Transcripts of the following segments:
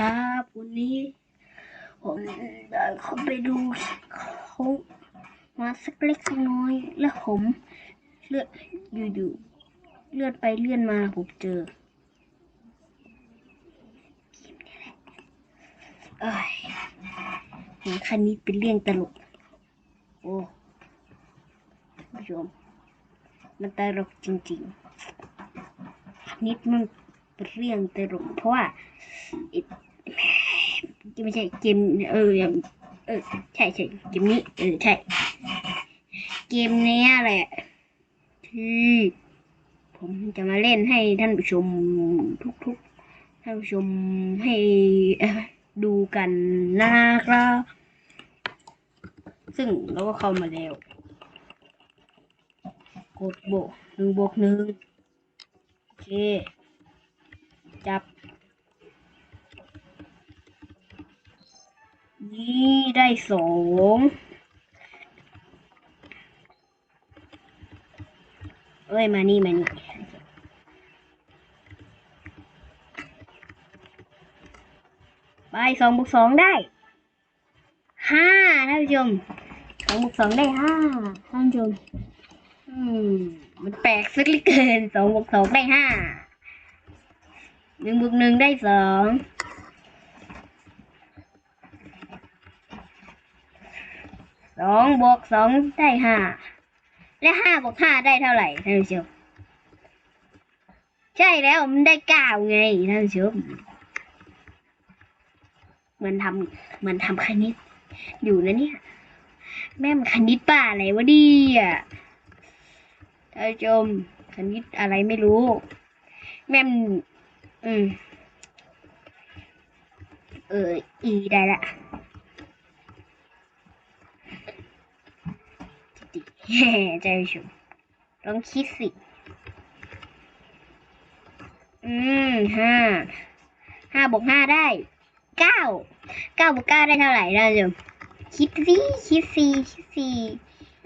ครับวันนี้ผมเดินเข้าไปดูเขามาสักเล็กสักน้อย แล้วผมเลื่อนอยู่ๆเลื่อนไปเลื่อนมาผมเจอเอ้ยเห็นคันนี้เป็นเรื่องตลก โอ้ผู้ชมมันตลกจริงๆคันนี้มัน เรื่องตลกเพราะว่าไม่ใช่เกมเออเออใช่ใช่เกมนี้เออใช่ เกมเนี้ยแหละที่ผมจะมาเล่นให้ท่านผู้ชมทุกๆ ท่านผู้ชมให้ดูกันนะครับซึ่งเราก็เข้ามาแล้ว กดโบกหนึ่งบวกหนึ่งโอเค จับ นี่ได้สองเอ้ย มานี่ มานี่ไปสองบวกสองได้ห้าท่านผู้ชมสองบวกสองได้ห้าท่านผู้ชม อืม มันแปลกสักเหลือเกินสองบวกสองได้ห้า หนึ่งบวกหนึ่งได้สองสองบวกสองได้ห้าและห้าบวกห้าได้เท่าไหร่ท่านผู้ชมใช่แล้วมันได้เก้าไงท่านผู้ชมเหมือนทำเหมือนทำคณิต อยู่นะเนี่ย แม่มันคณิตป้าอะไรวะดีอะท่านผู้ชมคณิตอะไรไม่รู้ แม่ม อืม เออ อีได้ละดิแฮ่ใจชูลองคิดสิ อืมห้า ห้าบวกห้าได้เก้า เก้าบวกเก้าได้เท่าไหร่นะจ๊ะคิดสิคิดสิคิดสิ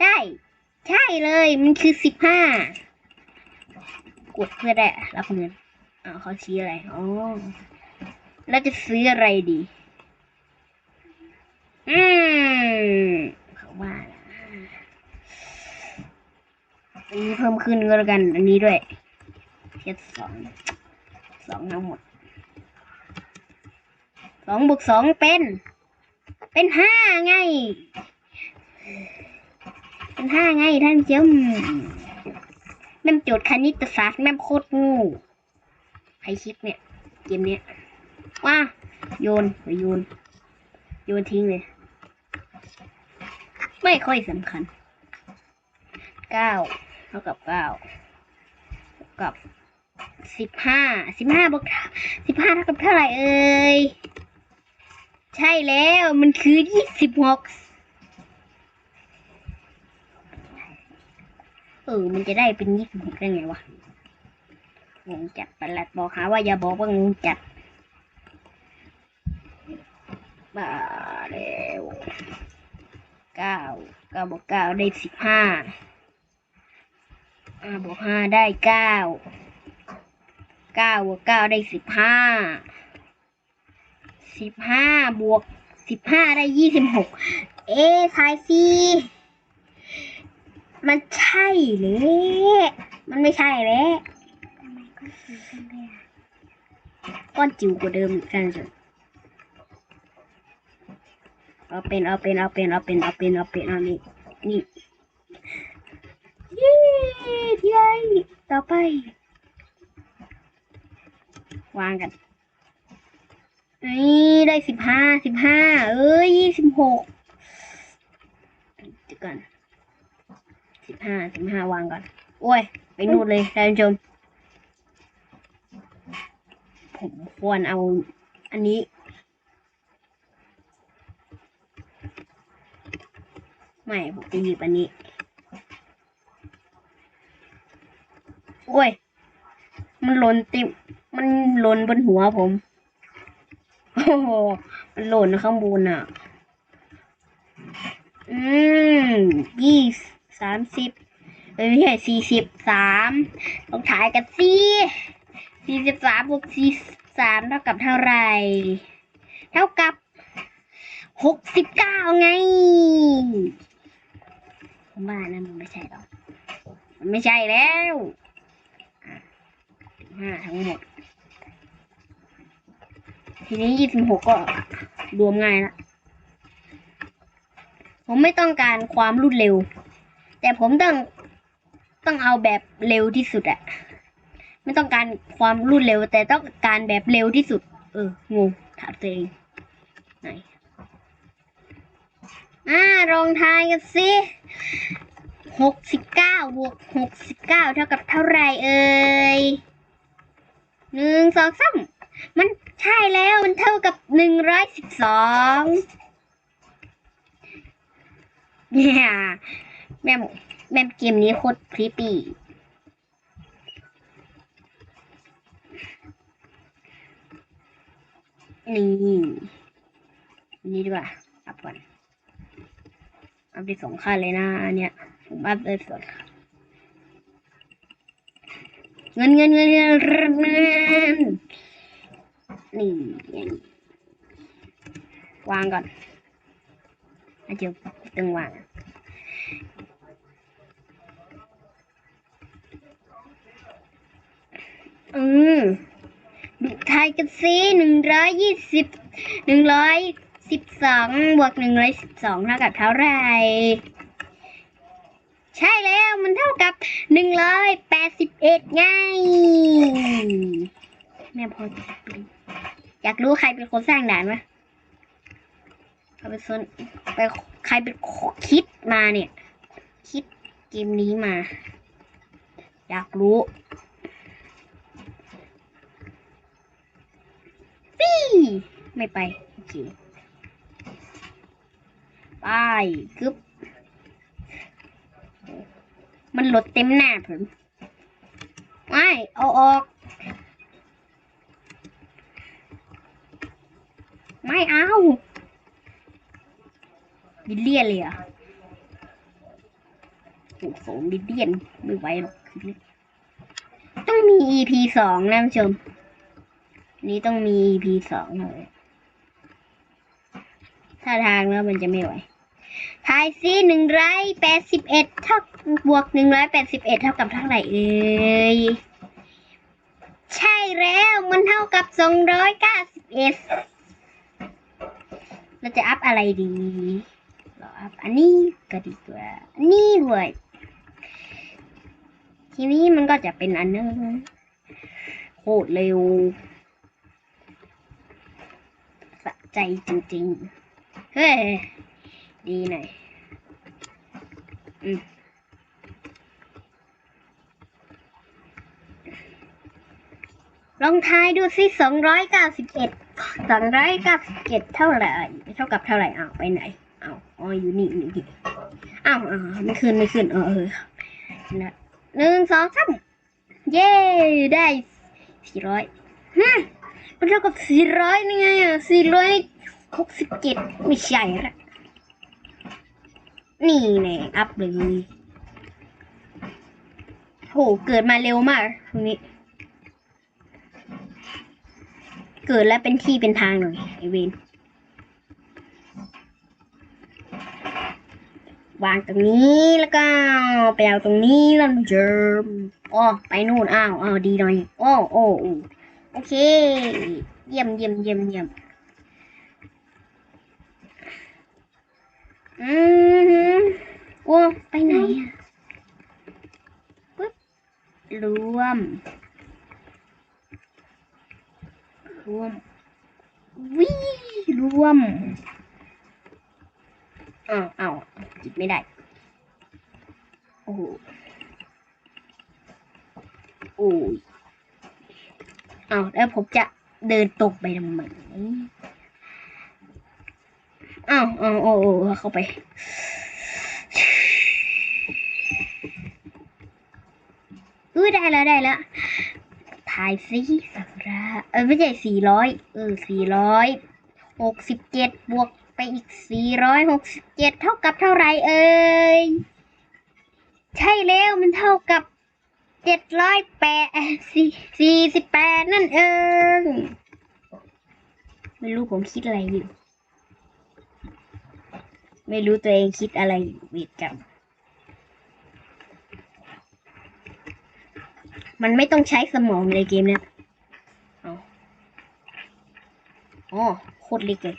ได้ ใช่เลย มันคือสิบห้ากดเพื่อได้รับเงิน อ้าเขาชี้อะไรอ๋อแล้วจะซื้ออะไรดี อืมเขาว่านะอันนี้เพิ่มขึ้นก็แล้วกัน อันนี้ด้วยเทียบสองสองทั้งหมดสองบวกสองเป็น เป็นห้าไง เป็นห้าไงท่านเจ้าแม่มโจทย์คณิตศาสตร์แม่มโคตรงู ใครคิดเนี่ย เกมเนี้ยว่าโยนไปโยน โยนทิ้งเลย ไม่ค่อยสำคัญเก้าเท่ากับเก้ากับสิบห้าสิบห้าบวกสิบห้าเท่ากับเท่าไหร่เอ่ยใช่แล้วมันคือยี่สิบหกเออ มันจะได้เป็นยี่สิบหกได้ไงวะ งงจัดประหลัดบอกหาว่าอย่าบอกว่างงจัดบ้าแล้วเก้าเก้าบวกเก้าได้สิบห้าห้าบวกห้าได้เก้าเก้าบวกเก้าได้สิบห้าสิบห้าบวกสิบห้าได้ยี่สิบหกเอ๊ทายสิมันใช่หรือ มันไม่ใช่แล้ว ก้อนจิ๋วกว่าเดิมอีกกันจ้ะเอาเป็นเอาเป็นเอาเป็นเอาเป็นเอาเป็นเอาเป็นเอานี่นี่เย้ที่ไรต่อไป วางกันนี่ได้สิบห้าสิบห้าเอ้ยยี่สิบหกเดี๋ยวก่อนสิบห้าสิบห้าวางก่อน โอ้ย ไปนู่นเลยท่านผู้ชม ผมควรเอาอันนี้ ไม่ ผมจะหยิบอันนี้ โอ้ย มันหล่นติมมันหล่นบนหัวผม โอ้โห มันหล่นข้างบนอะ อืมยี่สามสิบเอ้ยไม่ใช่สี่สิบสามต้องถ่ายกันสิ สี่สิบสามบวกสี่สามเท่ากับเท่าไร เท่ากับหกสิบเก้าไง ผมว่านะมันไม่ใช่หรอก มันไม่ใช่แล้วห้าทั้งหมด ทีนี้ยี่สิบหกก็รวมง่ายละ ผมไม่ต้องการความรวดเร็ว แต่ผมต้องต้องเอาแบบเร็วที่สุดอะ ไม่ต้องการความรวดเร็ว แต่ต้องการแบบเร็วที่สุด เอองงถามตัวเองไหนอ่าลองทายกันสิหกสิบเก้าบวกหกสิบเก้าเท่ากับเท่าไหร่เอ่ยหนึ่งสองสามมันใช่แล้วมันเท่ากับหนึ่งร้อยสิบสองเนี่ยแม่มแม่มเกมนี้โคตรคลิปปี้ นี่นี่ดีกว่าอัพก่อนอัพไปสองขั้นเลยนะอันเนี้ยผมอัพไปสองเงินเงินเงินเงินเงินนี่นี่วางก่อนอาจจะตึงวางอืม ทายกันสิหนึ่งร้อยยี่สิบหนึ่งร้อยสิบสองบวกหนึ่งร้อยสิบสองเท่ากับเท่าไหร่ใช่แล้วมันเท่ากับหนึ่งร้อยแปดสิบเอ็ดไงแม่พอจะอยากรู้ใครเป็นคนสร้างด่านไหมใครเป็นคนไปใครเป็นคนคิดมาเนี่ย คิดเกมนี้มา อยากรู้ ปี้ไม่ไปโอเคไปกึบมันหลดเต็มหน้าผมไม่เอาออก ไม่เอาบิลเลียนเลยเหรอะโอ้โหบิลเลียนไม่ไหวหรอก ต้องมี EP สองนะผู้ชม นี้ต้องมี EP สองเลยถ้าทางแล้วมันจะไม่ไหวทายซิหนึ่งร้อยแปดสิบเอ็ดเท่าบวกหนึ่งร้อยแปดสิบเอ็ดเท่ากับเท่าไหร่เอ่ยใช่แล้วมันเท่ากับสองร้อยเก้าสิบเอ็ดเราจะอัพอะไรดี เราอัพอันนี้ก็ดีกว่า อันนี้ด้วยทีนี้มันก็จะเป็นอันนึงโคตรเร็ว สะ ใจจริงๆ เฮ้ย ดีหน่อย อืมลองทายดูสิสองร้อยเก้าสิบเอ็ดสองร้อยเก้าสิบเอ็ดเท่าไหร่ เท่ากับเท่าไหร่อ้าวไปไหนอ้าวอ๋ออยู่นี่อยู่นี่อ้าวอ้าวไม่ขึ้นไม่ขึ้นเออเออนะหนึ่งสองสามเย้ ได้สี่ร้อยฮึ มันเท่ากับสี่ร้อยนี่ไงอะสี่ร้อยหกสิบเจ็ดไม่ใช่ละนี่แน่อัพเลยโหเกิดมาเร็วมากตรงนี้ เกิดแล้วเป็นที่เป็นทางหน่อยไอเวนวางตรงนี้แล้วก็ไปเอาตรงนี้แล้วเจิมอ๋อไปนู่นอ้าวอ้าวดีหน่อยอ้โอ้โอ้ โอเค เยี่ยมเยี่ยมเยี่ยมเยี่ยมอือหือโอ้ไปไหนอะปึ๊บรวม รวมวิรวมอ้าวอ้าวจิบไม่ได้ โอ้โหโอ้ย อ้าวแล้วผมจะเดินตกไปทำไมอ้าวอ้าวโอ้โอ้เข้าไปอุ้ยได้แล้วได้แล้วถ่ายซิสักระเออไม่ใช่สี่ร้อยเออสี่ร้อยหกสิบเจ็ดบวกไปอีกสี่ร้อยหกสิบเจ็ดเท่ากับเท่าไรเอ่ยใช่แล้วมันเท่ากับ เจ็ดร้อยแปดสี่สี่สิบแปดนั่นเอง ไม่รู้ผมคิดอะไรอยู่ ไม่รู้ตัวเองคิดอะไรเวทกรรมมันไม่ต้องใช้สมองเลยเกมเนี้ยอ๋อโคตรเล็กเลย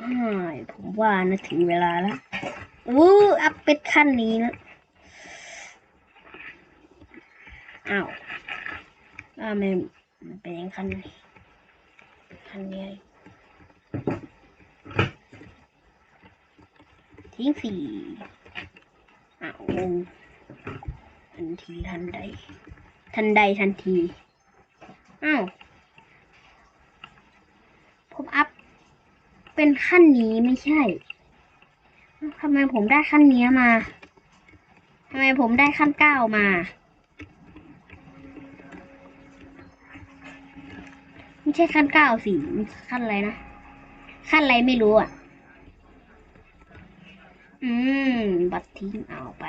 อ่าผมว่านะถึงเวลาแล้วอู้อัพเป็นขั้นนี้นะ อ้าวอ้าวไม่มันเป็นย่างขั้นนี้ขั้นนี้ทิ้งสี่อ้าวทันทีทันใด ทันใดทันทีอ้าวผมอัพเป็นขั้นนี้ไม่ใช่ทำไมผมได้ขั้นเนี้ยมาทำไมผมได้ขั้นเก้ามา ไม่ใช่ขั้นเก้าสิขั้นอะไรนะ ขั้นอะไรไม่รู้อะ อืม บัตรทิ้งเอาไป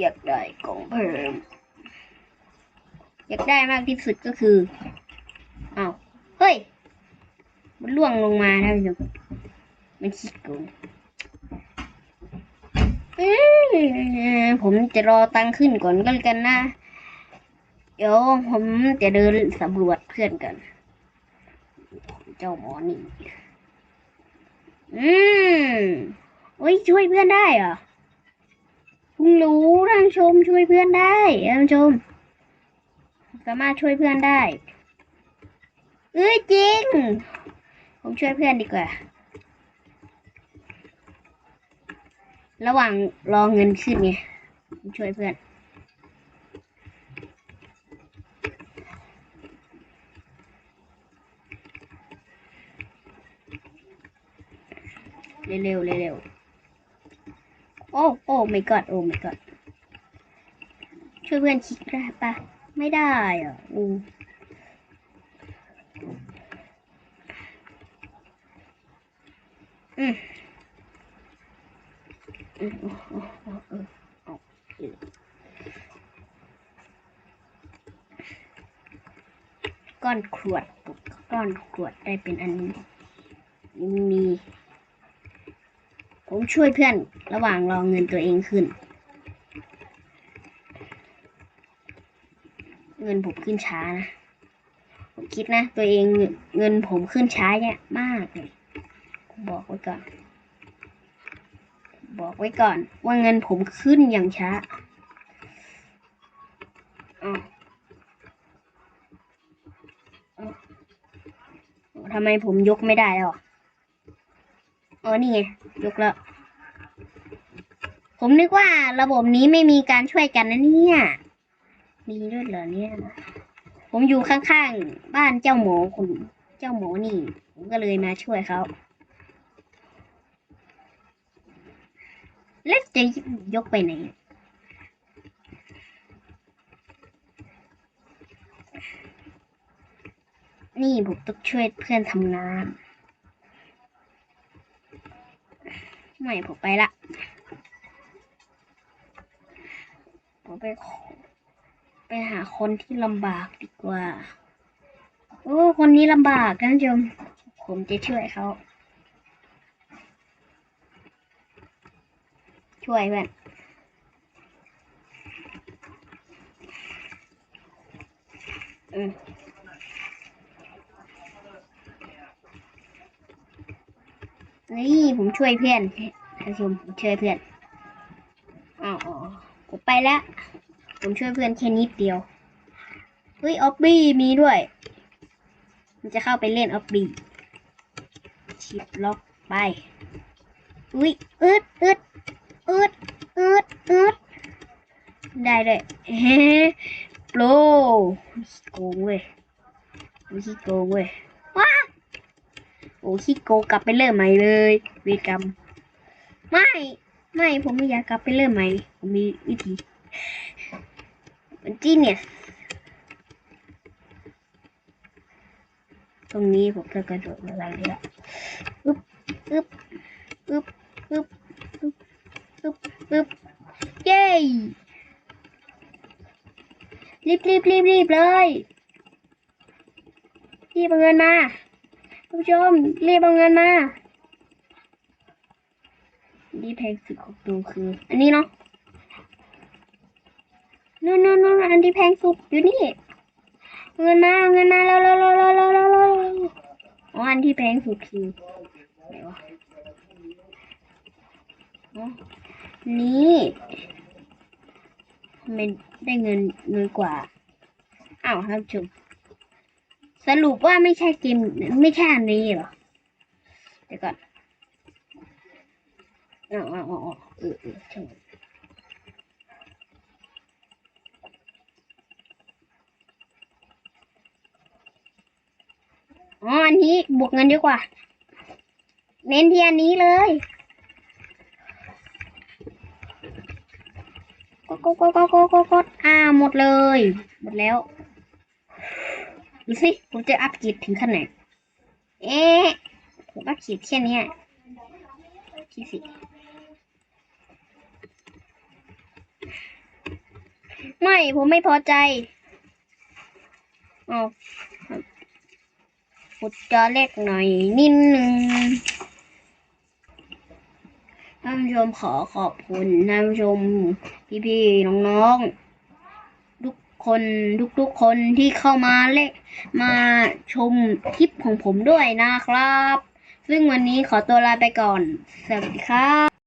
อยากได้กล่องเพิ่ม อยากได้มากที่สุดก็คืออ้าวเฮ้ย มันล่วงลงมาท่านผู้ชมมันขี้โกงอืมผมจะรอตังค์ขึ้นก่อนก็แล้วกันนะ เดี๋ยวผมจะเดินสำรวจเพื่อนกัน เจ้าหมอนี่ อืมโอ้ยช่วยเพื่อนได้เหรอเพิ่งรู้ท่านชมช่วยเพื่อนได้ท่านชม สามารถช่วยเพื่อนได้เอ้ยจริง ผมช่วยเพื่อนดีกว่า ระหว่างรอเงินขึ้นไงผมช่วยเพื่อน เร็วเร็วโอ้โอ้ไม่กอดโอ้ไม่กอดช่วยเพื่อนคิดได้ปะไม่ได้อะอูอืมอืมอืมอืมอืมอืมเอาอืมก้อนขวดปลุกก้อนขวดได้เป็นอันนี้มี ผมช่วยเพื่อนระหว่างรอเงินตัวเองขึ้น เงินผมขึ้นช้านะ ผมคิดนะ ตัวเองเงินผมขึ้นช้าเนี่ยมากเลยผมบอกไว้ก่อน บอกไว้ก่อน ว่าเงินผมขึ้นอย่างช้าอ้าวอ้าวทำไมผมยกไม่ได้แล้วอะ อ๋อนี่ไงยกแล้ว ผมนึกว่าระบบนี้ไม่มีการช่วยกันนะเนี่ย มีด้วยเหรอเนี่ย ผมอยู่ข้างๆบ้านเจ้าหมอคุณ เจ้าหมอนี่ ผมก็เลยมาช่วยเขาแล้วจะยกไปไหนนี่ผมต้องช่วยเพื่อนทำงาน ไม่ผมไปละ ผมไปไปหาคนที่ลำบากดีกว่า โอ้ คนนี้ลำบากนผู้ชมผมจะช่วยเขา ช่วยเพื่อนอืม นี่ผมช่วยเพื่อนท่านผู้ชมผมช่วยเพื่อนอ้าวอ๋อผมไปแล้ว ผมช่วยเพื่อนแค่นิดเดียวเฮ้ยออบบี้มีด้วย มันจะเข้าไปเล่นออบบี้ชิปล็อกไปอุ้ยอึดอึดอึดอึดอึดได้เลยเฮ้โปรโกงเว้ยมันขี้โกงเว้ย โอ้ขี้โกกลับไปเริ่มใหม่เลยเวรกรรม ไม่ ไม่ผมไม่อยากกลับไปเริ่มใหม่ ผมมีวิธีมันจีเนียสตรงนี้ผมจะกระโดดมาอะไรเลยละอึ๊บอึ๊บอึ๊บอึ๊บอึ๊บอึ๊บอึ๊บเย้รีบรีบรีบรีบเลยรีบเอาเงินมา ผู้ชมรีบเอาเงินมานี่แพงสุดของตัวคือ อันนี้เนาะนู่นนู่นนู่นอันที่แพงสุดอยู่นี่ เงินมาเงินมาเร็วเร็วเร็วเร็วเร็วเร็วอ๋ออันที่แพงสุดคือไหนวะนี่ไม่ได้เงินเงินกว่าอ้าวท่านผู้ชม สรุปว่าไม่ใช่เกมไม่ใช่อันนี้หรอเดี๋ยวก่อนอ๋ออ๋ออ๋อเออเออใช่อ๋ออันนี้บวกเงินดีกว่า เน้นที่อันนี้เลยกดกดกดกดกดกดกดอ่าหมดเลย หมดแล้ว ดูสิผมจะอัพกีดถึงขั้นไหนเอ๊ะผมอัพกีดแค่นี้ที่สิไม่ผมไม่พอใจเอากดจอเล็กหน่อยนิดนึงท่านผู้ชมขอขอบคุณท่านผู้ชมพี่ๆน้องๆ คนทุกๆคนที่เข้ามาเล่มาชมคลิปของผมด้วยนะครับ ซึ่งวันนี้ขอตัวลาไปก่อน สวัสดีครับ